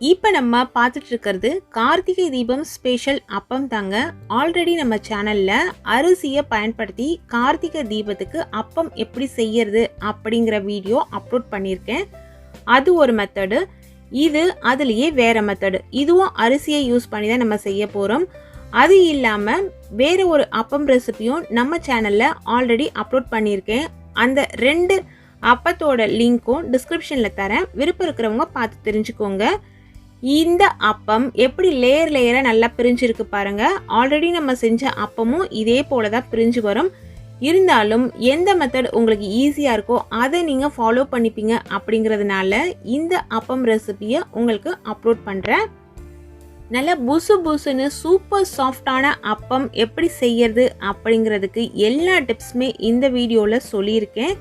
இப்போ நம்ம பார்த்துட்டு இருக்கிறது கார்த்திகை தீபம் ஸ்பெஷல் அப்பம் தாங்க. ஆல்ரெடி நம்ம சேனலில் அரிசியை பயன்படுத்தி கார்த்திகை தீபத்துக்கு அப்பம் எப்படி செய்யறது அப்படிங்கிற வீடியோ அப்லோட் பண்ணியிருக்கேன். அது ஒரு மெத்தடு இது அதுலேயே வேற மெத்தடு இதுவும் அரிசியை யூஸ் பண்ணி தான் நம்ம செய்ய போகிறோம் அது இல்லாமல் வேறு ஒரு அப்பம் ரெசிபியும் நம்ம சேனலில் ஆல்ரெடி அப்லோட் பண்ணியிருக்கேன். அந்த ரெண்டு அப்பத்தோட லிங்க்கும் டிஸ்கிரிப்ஷனில் தரேன். விருப்பம் இருக்கிறவங்க பார்த்து தெரிஞ்சுக்கோங்க. இந்த அப்பம் எப்படி லேயர் லேயராக நல்லா பிரிஞ்சிருக்கு பாருங்க. ஆல்ரெடி நம்ம செஞ்ச அப்பமும் இதே போல தான் பிரிஞ்சு வரும். இருந்தாலும் எந்த மெத்தட் உங்களுக்கு ஈஸியாக இருக்கோ அதை நீங்கள் ஃபாலோ பண்ணிப்பீங்க அப்படிங்கிறதுனால இந்த அப்பம் ரெசிபியை உங்களுக்கு அப்லோட் பண்ணுறேன் நல்ல புசு புசுன்னு சூப்பர் சாஃப்டான அப்பம் எப்படி செய்யறது அப்படிங்கிறதுக்கு எல்லா டிப்ஸுமே இந்த வீடியோவில் சொல்லியிருக்கேன்.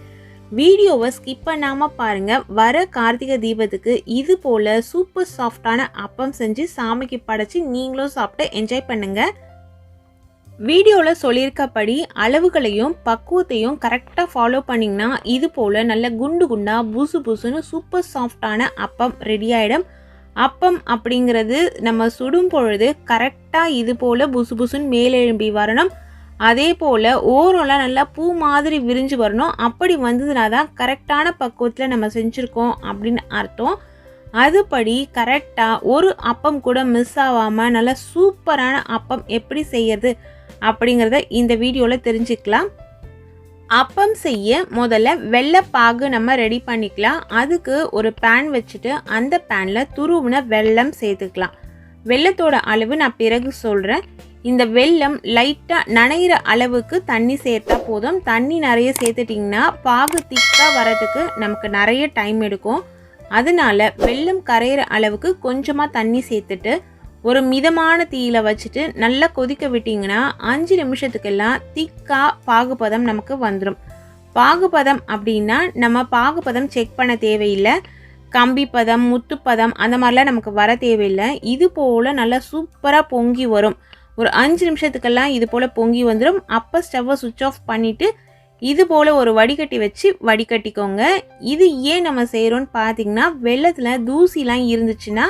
வீடியோவை ஸ்கிப் பண்ணாமல் பாருங்கள் வர கார்த்திகை தீபத்துக்கு இது போல் சூப்பர் சாஃப்டான அப்பம் செஞ்சு சாமிக்கு படைச்சி நீங்களும் சாப்பிட்டு என்ஜாய் பண்ணுங்கள் வீடியோவில் சொல்லியிருக்கபடி அளவுகளையும் பக்குவத்தையும் கரெக்டாக ஃபாலோ பண்ணிங்கன்னா இது போல் நல்ல குண்டு குண்டாக புசு புசுன்னு சூப்பர் சாஃப்டான அப்பம் ரெடி ஆகிடும் அப்பம் அப்படிங்கிறது நம்ம சுடும் பொழுது கரெக்டாக இது போல் புசு புசுன்னு மேலெழும்பி வரணும். அதே போல் ஓரம்லாம் நல்லா பூ மாதிரி விரிஞ்சு வரணும். அப்படி வந்ததுனா தான் கரெக்டான பக்குவத்தில் நம்ம செஞ்சுருக்கோம் அப்படின்னு அர்த்தம். அதுபடி கரெக்டாக ஒரு அப்பம் கூட மிஸ் ஆகாமல் நல்லா சூப்பரான அப்பம் எப்படி செய்யறது அப்படிங்கிறத இந்த வீடியோவில் தெரிஞ்சுக்கலாம். அப்பம் செய்ய முதல்ல வெள்ளைப்பாகு நம்ம ரெடி பண்ணிக்கலாம். அதுக்கு ஒரு பேன் வச்சுட்டு அந்த பேனில் துருவின வெல்லம் சேர்த்துக்கலாம். வெள்ளத்தோட அளவு நான் பிறகு சொல்கிறேன் இந்த வெல்லம் லைட்டாக நனைகிற அளவுக்கு தண்ணி சேர்த்தா போதும். தண்ணி நிறைய சேர்த்துட்டிங்கன்னா பாகு திக்காக வரதுக்கு நமக்கு நிறைய டைம் எடுக்கும். அதனால வெல்லம் கரையிற அளவுக்கு கொஞ்சமாக தண்ணி சேர்த்துட்டு ஒரு மிதமான தீயில வச்சுட்டு நல்லா கொதிக்க விட்டிங்கன்னா அஞ்சு நிமிஷத்துக்கெல்லாம் திக்காக பாகுபதம் நமக்கு வந்துடும் பாகுபதம் அப்படின்னா நம்ம பாகுபதம் செக் பண்ண தேவையில்லை. கம்பி பதம் முத்துப்பதம் அந்த மாதிரிலாம் நமக்கு வர தேவையில்லை. இது போல் நல்லா சூப்பராக பொங்கி வரும். ஒரு அஞ்சு நிமிஷத்துக்கெல்லாம் இது போல் பொங்கி வந்துடும் அப்போ ஸ்டவ்வை சுவிட்ச் ஆஃப் பண்ணிவிட்டு இது போல் ஒரு வடிகட்டி வச்சு வடிகட்டிக்கோங்க. இது ஏன் நம்ம செய்கிறோன்னு பார்த்தீங்கன்னா வெள்ளத்தில் தூசிலாம் இருந்துச்சுன்னா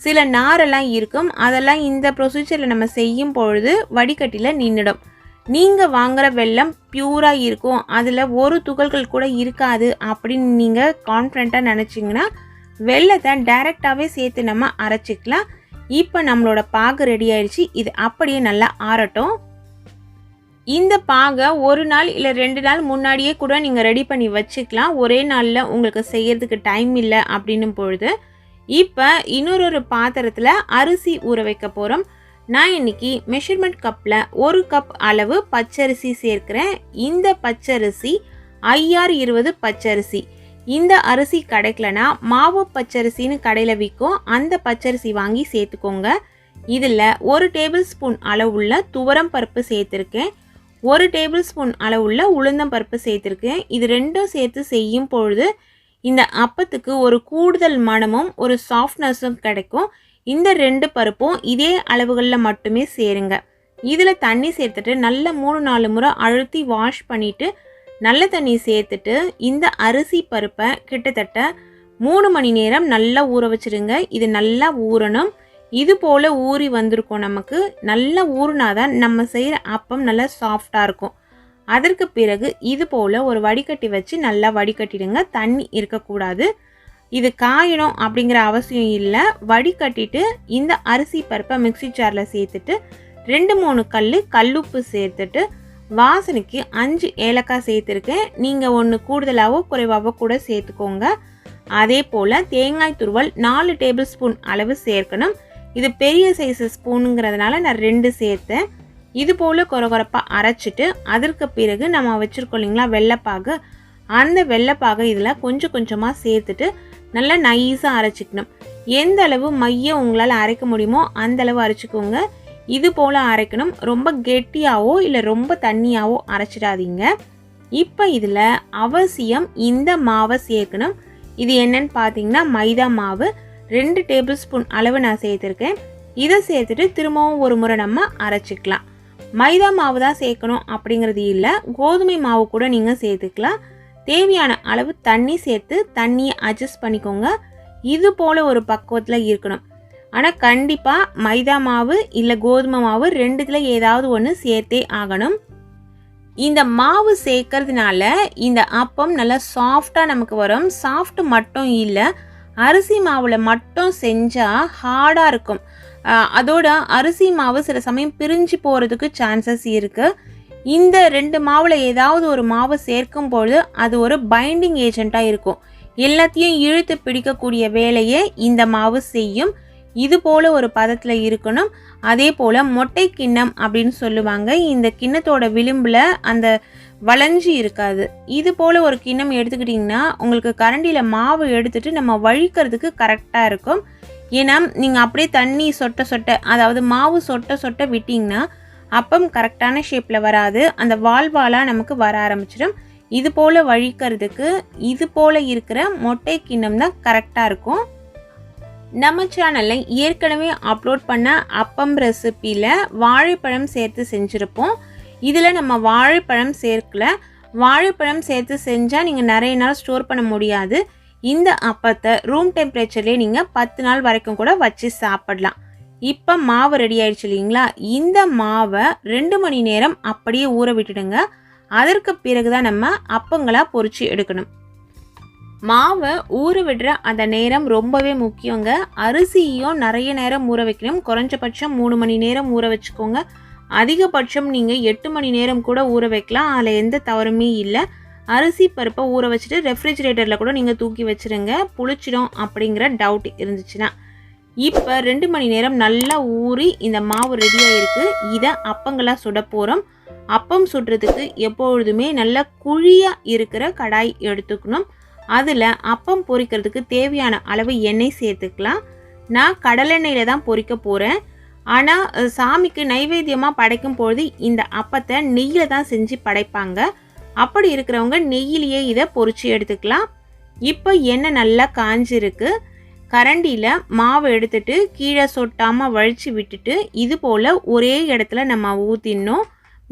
சில நாரெல்லாம் இருக்கும். அதெல்லாம் இந்த ப்ரொசீஜரில் நம்ம செய்யும் பொழுது வடிகட்டியில் நின்றுடும் நீங்கள் வாங்குகிற வெள்ளம் பியூராக இருக்கும். அதில் ஒரு துகள்கள் கூட இருக்காது அப்படின்னு நீங்கள் கான்ஃபிடண்ட்டாக நினச்சிங்கன்னா வெள்ளத்தை டைரெக்டாகவே சேர்த்து நம்ம அரைச்சிக்கலாம். இப்போ நம்மளோட பாகு ரெடி ஆயிடுச்சு. இது அப்படியே நல்லா ஆறட்டும். இந்த பாகை ஒரு நாள் இல்லை ரெண்டு நாள் முன்னாடியே கூட நீங்கள் ரெடி பண்ணி வச்சுக்கலாம். ஒரே நாளில் உங்களுக்கு செய்யறதுக்கு டைம் இல்லை அப்படின்னும் பொழுது இப்போ இன்னொரு ஒரு பாத்திரத்தில் அரிசி ஊற வைக்க போகிறோம் நான் இன்னைக்கு மெஷர்மெண்ட் கப்பில் ஒரு கப் அளவு பச்சரிசி சேர்க்கிறேன். இந்த பச்சரிசி ஐஆர் இருபது பச்சரிசி. இந்த அரிசி கிடைக்கலனா மாவு பச்சரிசின்னு கடையில் விற்கும் அந்த பச்சரிசி வாங்கி சேர்த்துக்கோங்க. இதில் ஒரு டேபிள் ஸ்பூன் அளவுள்ள துவரம் பருப்பு சேர்த்துருக்கேன். ஒரு டேபிள் ஸ்பூன் அளவுள்ள உளுந்தம் பருப்பு சேர்த்துருக்கேன். இது ரெண்டும் சேர்த்து செய்யும் பொழுது இந்த அப்பத்துக்கு ஒரு கூடுதல் மனமும் ஒரு சாஃப்ட்னஸும் கிடைக்கும். இந்த ரெண்டு பருப்பும் இதே அளவுகளில் மட்டுமே சேருங்க. இதில் தண்ணி சேர்த்துட்டு நல்ல மூணு நாலு முறை அழுத்தி வாஷ் பண்ணிவிட்டு நல்ல தண்ணி சேர்த்துட்டு இந்த அரிசி பருப்பை கிட்டத்தட்ட மூணு மணி நேரம் நல்லா ஊற வச்சிருங்க. இது நல்லா ஊறணும். இது போல் ஊறி வந்திருக்கும் நமக்கு. நல்லா ஊறினாதான் நம்ம செய்கிற அப்பம் நல்லா சாஃப்டாக இருக்கும். அதற்கு பிறகு இது போல் ஒரு வடிகட்டி வச்சு நல்லா வடிகட்டிடுங்க. தண்ணி இருக்கக்கூடாது. இது காயணும் அப்படிங்கிற அவசியம் இல்லை. வடிகட்டிட்டு இந்த அரிசி பருப்பை மிக்சி ஜாரில் சேர்த்துட்டு ரெண்டு மூணு கல் கல்லுப்பு சேர்த்துட்டு வாசனைக்கு அஞ்சு ஏலக்காய் சேர்த்துருக்கேன். நீங்கள் ஒன்று கூடுதலாகவோ குறைவாகவோ கூட சேர்த்துக்கோங்க. அதே போல் தேங்காய் துருவல் நாலு டேபிள் ஸ்பூன் அளவு சேர்க்கணும். இது பெரிய சைஸ் ஸ்பூனுங்கிறதுனால நான் ரெண்டு சேர்த்தேன். இது போல் குறகுறப்பாக அரைச்சிட்டு அதற்கு பிறகு நம்ம வச்சுருக்கோம் இல்லைங்களா வெள்ளைப்பாகு. அந்த வெள்ளைப்பாகை இதில் கொஞ்சம் கொஞ்சமாக சேர்த்துட்டு நல்லா நைஸாக அரைச்சிக்கணும். எந்த அளவு மையம் உங்களால் அரைக்க முடியுமோ அந்த அளவு அரைச்சிக்கோங்க. இது போல் அரைக்கணும். ரொம்ப கெட்டியாவோ இல்லை ரொம்ப தண்ணியாவோ அரைச்சிடாதீங்க. இப்போ இதில் அவசியம் இந்த மாவை சேர்க்கணும். இது என்னன்னு பார்த்தீங்கன்னா மைதா மாவு. ரெண்டு டேபிள் ஸ்பூன் அளவு நான் சேர்த்துருக்கேன். இதை சேர்த்துட்டு திரும்பவும் ஒரு முறை நம்ம அரைச்சிக்கலாம். மைதா மாவு தான் சேர்க்கணும் அப்படிங்கிறது இல்லை. கோதுமை மாவு கூட நீங்கள் சேர்த்துக்கலாம். தேவையான அளவு தண்ணி சேர்த்து தண்ணியை அட்ஜஸ்ட் பண்ணிக்கோங்க. இது போல் ஒரு பக்குவத்தில் இருக்கணும். ஆனால் கண்டிப்பாக மைதா மாவு இல்லை கோதுமை மாவு ரெண்டுத்தில் ஏதாவது ஒன்று சேர்த்தே ஆகணும். இந்த மாவு சேர்க்கறதுனால இந்த அப்பம் நல்லா சாஃப்டாக நமக்கு வரும். சாஃப்ட் மட்டும் இல்லை அரிசி மாவில் மட்டும் செஞ்சால் ஹார்டாக இருக்கும். அதோட அரிசி மாவு சில சமயம் பிரிஞ்சு போகிறதுக்கு சான்சஸ் இருக்குது இந்த ரெண்டு மாவில் ஏதாவது ஒரு மாவு சேர்க்கும் பொழுது அது ஒரு பைண்டிங் ஏஜெண்ட்டாக இருக்கும். எல்லாத்தையும் இழுத்து பிடிக்கக்கூடிய வேலையை இந்த மாவு செய்யும். இது போல ஒரு பதத்தில் இருக்கணும். அதே போல் மொட்டை கிண்ணம் அப்படின்னு சொல்லுவாங்க. இந்த கிண்ணத்தோட விளிம்பில் அந்த வளைஞ்சி இருக்காது. இது போல் ஒரு கிண்ணம் எடுத்துக்கிட்டிங்கன்னா உங்களுக்கு கரண்டியில் மாவு எடுத்துகிட்டு நம்ம வழிக்கிறதுக்கு கரெக்டாக இருக்கும். ஏன்னா நீங்கள் அப்படியே தண்ணி சொட்ட சொட்ட அதாவது மாவு சொட்ட சொட்ட விட்டிங்கன்னா அப்பம் கரெக்டான ஷேப்பில் வராது. அந்த வால் வாலாக நமக்கு வர ஆரம்பிச்சிடும். இது போல் வழிக்கிறதுக்கு இது போல் இருக்கிற மொட்டை கிண்ணம் தான் கரெக்டாக இருக்கும். நம்ம சேனலில் ஏற்கனவே அப்லோட் பண்ண அப்பம் ரெசிப்பியில் வாழைப்பழம் சேர்த்து செஞ்சுருப்போம். இதில் நம்ம வாழைப்பழம் சேர்க்கல. வாழைப்பழம் சேர்த்து செஞ்சால் நீங்கள் நிறைய நாள் ஸ்டோர் பண்ண முடியாது. இந்த அப்பத்தை ரூம் டெம்பரேச்சர்லேயே நீங்கள் பத்து நாள் வரைக்கும் கூட வச்சு சாப்பிடலாம். இப்போ மாவு ரெடி ஆயிடுச்சு இல்லைங்களா? இந்த மாவை ரெண்டு மணி நேரம் அப்படியே ஊற விட்டுடுங்க. அதற்கு பிறகு தான் நம்ம அப்பங்களாக பொறிச்சு எடுக்கணும். மாவை ஊற விடுற அந்த நேரம் ரொம்பவே முக்கியங்க. அரிசியும் நிறைய நேரம் ஊற வைக்கணும். குறைஞ்சபட்சம் மூணு மணி நேரம் ஊற வச்சுக்கோங்க. அதிகபட்சம் நீங்கள் எட்டு மணி நேரம் கூட ஊற வைக்கலாம். அதில் எந்த தவறுமே இல்லை. அரிசி பருப்பை ஊற வச்சுட்டு ரெஃப்ரிஜிரேட்டரில் கூட நீங்கள் தூக்கி வச்சுருங்க. புளிச்சிடும் அப்படிங்கிற டவுட் இருந்துச்சுன்னா. இப்போ ரெண்டு மணி நேரம் நல்லா ஊறி இந்த மாவு ரெடியாக இருக்குது இதை அப்பங்களாக சுட போகிறோம் அப்பம் சுடுறதுக்கு எப்பொழுதுமே நல்லா குழியாக இருக்கிற கடாய் எடுத்துக்கணும். அதில் அப்பம் பொரிக்கிறதுக்கு தேவையான அளவு எண்ணெய் சேர்த்துக்கலாம். நான் கடலெண்ணெயில் தான் பொரிக்க போகிறேன் ஆனால் சாமிக்கு நைவேத்தியமாக படைக்கும் பொழுது இந்த அப்பத்தை நெய்யில் தான் செஞ்சு படைப்பாங்க. அப்படி இருக்கிறவங்க நெய்யிலேயே இதை பொறிச்சு எடுத்துக்கலாம். இப்போ எண்ணெய் நல்லா காஞ்சிருக்கு. கரண்டியில் மாவு எடுத்துட்டு கீழே சொட்டாமல் வழித்து விட்டுட்டு இது போல் ஒரே இடத்துல நம்ம ஊற்றிடணும்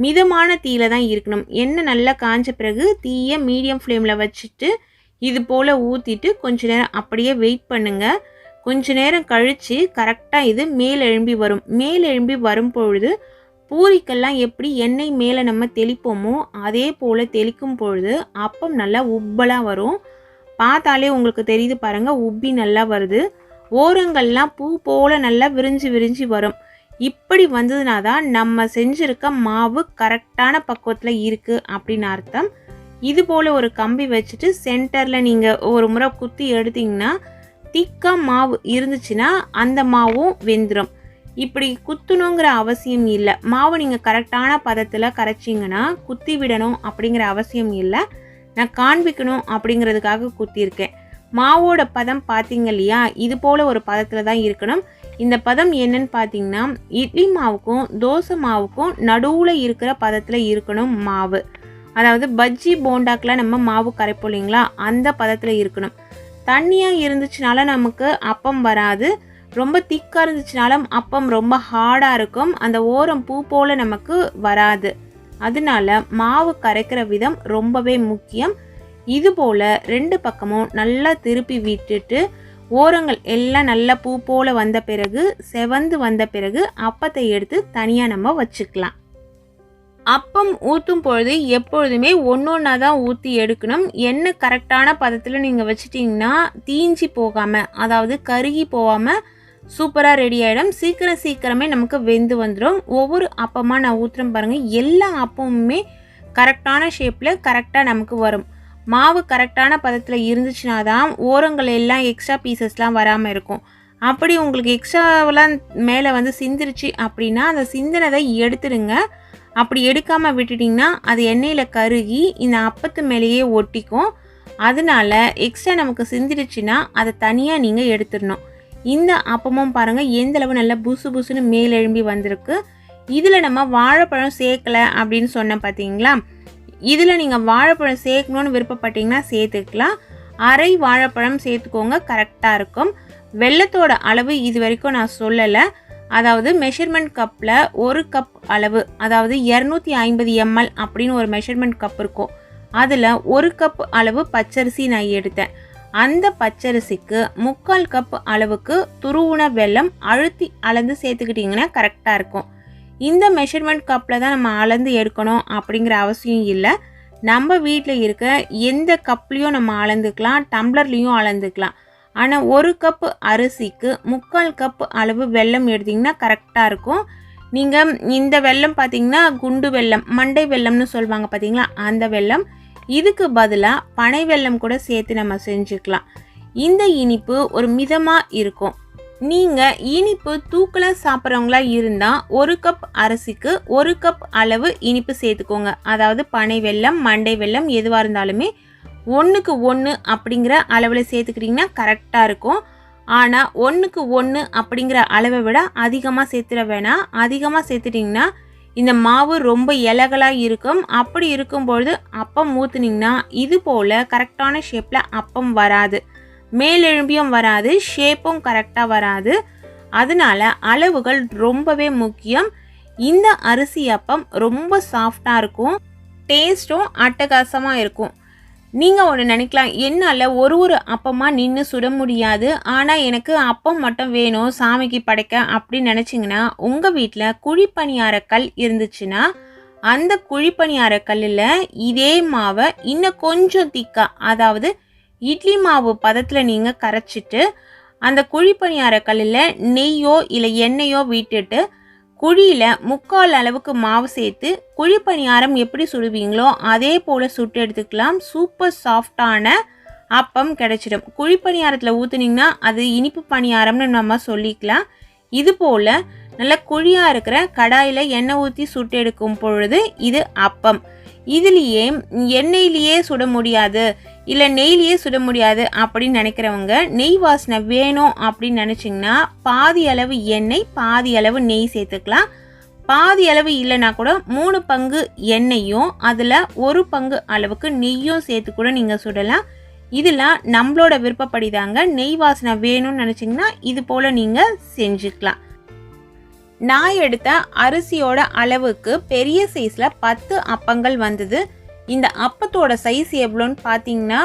மிதமான தீயில தான் இருக்கணும். எண்ணெய் நல்லா காஞ்ச பிறகு தீயை மீடியம் ஃப்ளேமில் வச்சுட்டு இது போல் ஊற்றிட்டு கொஞ்ச நேரம் அப்படியே வெயிட் பண்ணுங்கள் கொஞ்ச நேரம் கழித்து கரெக்டாக இது மேல் எழும்பி வரும். மேல் எழும்பி வரும் பொழுது பூரிக்கெல்லாம் எப்படி எண்ணெய் மேலே நம்ம தெளிப்போமோ அதே போல் தெளிக்கும் பொழுது அப்பம் நல்லா உப்பலாக வரும். பார்த்தாலே உங்களுக்கு தெரியுது பாருங்கள் உப்பி நல்லா வருது. ஓரங்கள்லாம் பூ போல் நல்லா விரிஞ்சு விரிஞ்சு வரும். இப்படி வந்ததுனா தான் நம்ம செஞ்சுருக்க மாவு கரெக்டான பக்குவத்தில் இருக்குது அப்படின்னு அர்த்தம். இது போல் ஒரு கம்பி வச்சுட்டு சென்டரில் நீங்கள் ஒரு முறை குத்தி எடுத்தீங்கன்னா திக்காக மாவு இருந்துச்சுன்னா அந்த மாவும் வெந்துடும் இப்படி குத்தணுங்கிற அவசியம் இல்லை. மாவு நீங்கள் கரெக்டான பதத்தில் கரைச்சிங்கன்னா குத்தி விடணும் அப்படிங்கிற அவசியம் இல்லை. நான் காண்பிக்கணும் அப்படிங்கிறதுக்காக குத்தியிருக்கேன். மாவோட பதம் பார்த்தீங்க இல்லையா? இது போல் ஒரு பதத்தில் தான் இருக்கணும். இந்த பதம் என்னன்னு பார்த்தீங்கன்னா இட்லி மாவுக்கும் தோசை மாவுக்கும் நடுவில் இருக்கிற பதத்தில் இருக்கணும் மாவு. அதாவது பஜ்ஜி போண்டாக்கெலாம் நம்ம மாவு கரைப்போம் இல்லைங்களா? அந்த பதத்தில் இருக்கணும். தண்ணியாக இருந்துச்சுனால நமக்கு அப்பம் வராது. ரொம்ப திக்காக இருந்துச்சுனாலும் அப்பம் ரொம்ப ஹார்டாக இருக்கும். அந்த ஓரம் பூ போல் நமக்கு வராது. அதனால மாவு கரைக்கிற விதம் ரொம்பவே முக்கியம். இது போல் ரெண்டு பக்கமும் நல்லா திருப்பி விட்டுட்டு ஓரங்கள் எல்லாம் நல்லா பூ போல் வந்த பிறகு செவந்து வந்த பிறகு அப்பத்தை எடுத்து தனியாக நம்ம வச்சுக்கலாம். அப்பம் ஊற்றும் பொழுது எப்பொழுதுமே ஒன்றொன்னா தான் ஊற்றி எடுக்கணும். எண்ணெய் கரெக்டான பதத்தில் நீங்கள் வச்சிட்டிங்கன்னா தீஞ்சி போகாமல் அதாவது கருகி போகாமல் சூப்பராக ரெடி ஆகிடும் சீக்கிரம் சீக்கிரமே நமக்கு வெந்து வந்துடும் ஒவ்வொரு அப்பமாக நான் ஊற்றுறேன் பாருங்கள் எல்லா அப்பமுமே கரெக்டான ஷேப்பில் கரெக்டாக நமக்கு வரும். மாவு கரெக்டான பதத்தில் இருந்துச்சுன்னா தான் ஓரங்கள் எல்லாம் எக்ஸ்ட்ரா பீசஸ்லாம் வராமல் இருக்கும். அப்படி உங்களுக்கு எக்ஸ்ட்ராவெலாம் மேலே வந்து சிந்திருச்சு அப்படின்னா அந்த சிந்தினதை எடுத்துடுங்க. அப்படி எடுக்காமல் விட்டுட்டிங்கன்னா அது எண்ணெயில் கருகி இந்த அப்பத்து மேலேயே ஒட்டிக்கும். அதனால எக்ஸ்ட்ரா நமக்கு சிந்திடுச்சுன்னா அதை தனியாக நீங்கள் எடுத்துடணும். இந்த அப்பமும் பாருங்கள் எந்தளவு நல்லா புசு புசுன்னு மேலெழும்பி வந்திருக்கு. இதில் நம்ம வாழைப்பழம் சேர்க்கலை அப்படின்னு சொன்ன பார்த்தீங்களா இதில் நீங்கள் வாழைப்பழம் சேர்க்கணுன்னு விருப்பப்பட்டீங்கன்னா சேர்த்துக்கலாம். அரை வாழைப்பழம் சேர்த்துக்கோங்க கரெக்டாக இருக்கும். வெள்ளத்தோட அளவு இது வரைக்கும் நான் சொல்லலை. அதாவது மெஷர்மெண்ட் கப்பில் ஒரு கப் அளவு அதாவது இரநூத்தி ஐம்பது எம்எல் அப்படின்னு ஒரு மெஷர்மெண்ட் கப் இருக்கும். அதில் ஒரு கப் அளவு பச்சரிசி நான் எடுத்தேன். அந்த பச்சரிசிக்கு முக்கால் கப் அளவுக்கு துருவுண வெல்லம் அழுத்தி அளந்து சேர்த்துக்கிட்டிங்கன்னா கரெக்டாக இருக்கும். இந்த மெஷர்மெண்ட் கப்பில் தான் நம்ம அளந்து எடுக்கணும் அப்படிங்கிற அவசியம் இல்லை. நம்ம வீட்டில் இருக்க எந்த கப்லேயும் நம்ம அளந்துக்கலாம் டம்ளர்லேயும் அளந்துக்கலாம். ஆனால் ஒரு கப் அரிசிக்கு முக்கால் கப் அளவு வெல்லம் எடுத்திங்கன்னா கரெக்டாக இருக்கும். நீங்கள் இந்த வெல்லம் பார்த்தீங்கன்னா குண்டு வெல்லம் மண்டை வெல்லம்னு சொல்லுவாங்க பார்த்தீங்களா அந்த வெல்லம். இதுக்கு பதிலாக பனை வெல்லம் கூட சேர்த்து நம்ம செஞ்சுக்கலாம். இந்த இனிப்பு ஒரு மிதமாக இருக்கும். நீங்கள் இனிப்பு தூக்கில் சாப்பிட்றவங்களா இருந்தால் ஒரு கப் அரிசிக்கு ஒரு கப் அளவு இனிப்பு சேர்த்துக்கோங்க. அதாவது பனை வெல்லம் மண்டை வெல்லம் எதுவாக இருந்தாலுமே ஒன்றுக்கு ஒன்று அப்படிங்கிற அளவில் சேர்த்துக்கிட்டிங்கன்னா கரெக்டாக இருக்கும். ஆனால் ஒன்றுக்கு ஒன்று அப்படிங்கிற அளவை விட அதிகமாக சேர்த்துட வேணாம். அதிகமாக சேர்த்துட்டிங்கன்னா இந்த மாவு ரொம்ப இலகலாக இருக்கும். அப்படி இருக்கும்பொழுது அப்பம் ஊற்றுனீங்கன்னா இது போல் கரெக்டான ஷேப்பில் அப்பம் வராது. மேலெழும்பியும் வராது ஷேப்பும் கரெக்டாக வராது. அதனால அளவுகள் ரொம்பவே முக்கியம். இந்த அரிசி அப்பம் ரொம்ப சாஃப்டாக இருக்கும். டேஸ்ட்டும் அட்டகாசமாக இருக்கும். நீங்கள் ஒன்று நினைக்கலாம். என்னால் ஒரு ஒரு அப்பமாக நின்று சுட முடியாது. ஆனால் எனக்கு அப்பம் மட்டும் வேணும் சாமிக்கு படைக்க அப்படின்னு நினச்சிங்கன்னா உங்கள் வீட்டில் குழிப்பணியார கல் இருந்துச்சுன்னா அந்த குழிப்பணியார கல்லில் இதே மாவை இன்னும் கொஞ்சம் திக்கா அதாவது இட்லி மாவு பதத்தில் நீங்கள் கரைச்சிட்டு அந்த குழிப்பணியார கல்லில் நெய்யோ இல்லை எண்ணெயோ விட்டுட்டு குழியில் முக்கால் அளவுக்கு மாவு சேர்த்து குழி பணியாரம் எப்படி சுடுவீங்களோ அதே போல் சுட்டு எடுத்துக்கலாம். சூப்பர் சாஃப்டான அப்பம் கிடச்சிடும். குழி பணியாரத்தில் ஊற்றுனீங்கன்னா அது இனிப்பு பணியாரம்னு நம்ம சொல்லிக்கலாம். இது போல் நல்ல குழியாக இருக்கிற கடாயில் எண்ணெய் ஊற்றி சுட்டு எடுக்கும் பொழுது இது அப்பம். இதுலேயே எண்ணெயிலேயே சுட முடியாது. இல்லை நெய்லேயே சுட முடியாது அப்படின்னு நினைக்கிறவங்க நெய் வாசனை வேணும் அப்படின்னு நினச்சிங்கன்னா பாதி அளவு எண்ணெய் பாதி அளவு நெய் சேர்த்துக்கலாம். பாதி அளவு இல்லைன்னா கூட மூணு பங்கு எண்ணெயும் அதில் ஒரு பங்கு அளவுக்கு நெய்யும் சேர்த்து கூட நீங்கள் சுடலாம். இதெல்லாம் நம்மளோட விருப்பப்படி தாங்க. நெய் வாசனை வேணும்னு நினச்சிங்கன்னா இது போல் நீங்கள் செஞ்சுக்கலாம். நான் எடுத்த அரிசியோட அளவுக்கு பெரிய சைஸில் பத்து அப்பங்கள் வந்தது. இந்த அப்பத்தோட சைஸ் எவ்வளோன்னு பார்த்தீங்கன்னா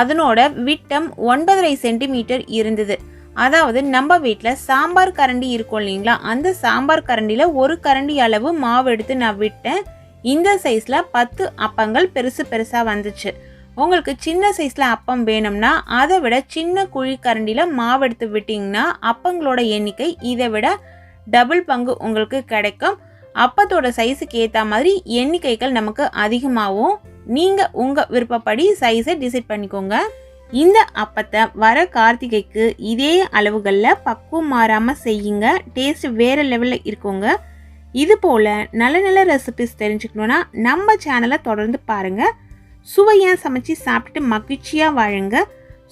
அதனோட விட்டம் ஒன்பதரை சென்டிமீட்டர் இருந்தது. அதாவது நம்ம வீட்டில் சாம்பார் கரண்டி இருக்கும் இல்லைங்களா? அந்த சாம்பார் கரண்டியில் ஒரு கரண்டி அளவு மாவு எடுத்து நான் விட்டேன். இந்த சைஸில் பத்து அப்பங்கள் பெருசு பெருசாக வந்துச்சு. உங்களுக்கு சின்ன சைஸில் அப்பம் வேணும்னா அதை விட சின்ன குழி கரண்டியில் மாவு எடுத்து விட்டிங்கன்னா அப்பங்களோட எண்ணிக்கை இதை விட டபுள் பங்கு உங்களுக்கு கிடைக்கும். அப்பத்தோட சைஸுக்கு ஏற்ற மாதிரி எண்ணிக்கைகள் நமக்கு அதிகமாகவும் நீங்கள் உங்கள் விருப்பப்படி சைஸை டிசைட் பண்ணிக்கோங்க. இந்த அப்பத்தை வர கார்த்திகைக்கு இதே அளவுகளில் பக்குவம் மாறாமல் செய்யுங்க. டேஸ்ட் வேறு லெவலில் இருக்குங்க. இது போல் நல்ல நல்ல ரெசிபிஸ் தெரிஞ்சுக்கணுன்னா நம்ம சேனலை தொடர்ந்து பாருங்கள் சுவையாக சமைச்சு சாப்பிட்டுட்டு மகிழ்ச்சியாக வாழுங்க.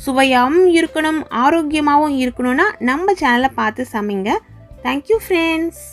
சுவையாகவும் இருக்கணும் ஆரோக்கியமாகவும் இருக்கணும்னா நம்ம சேனலை பார்த்து சமைங்க. Thank you friends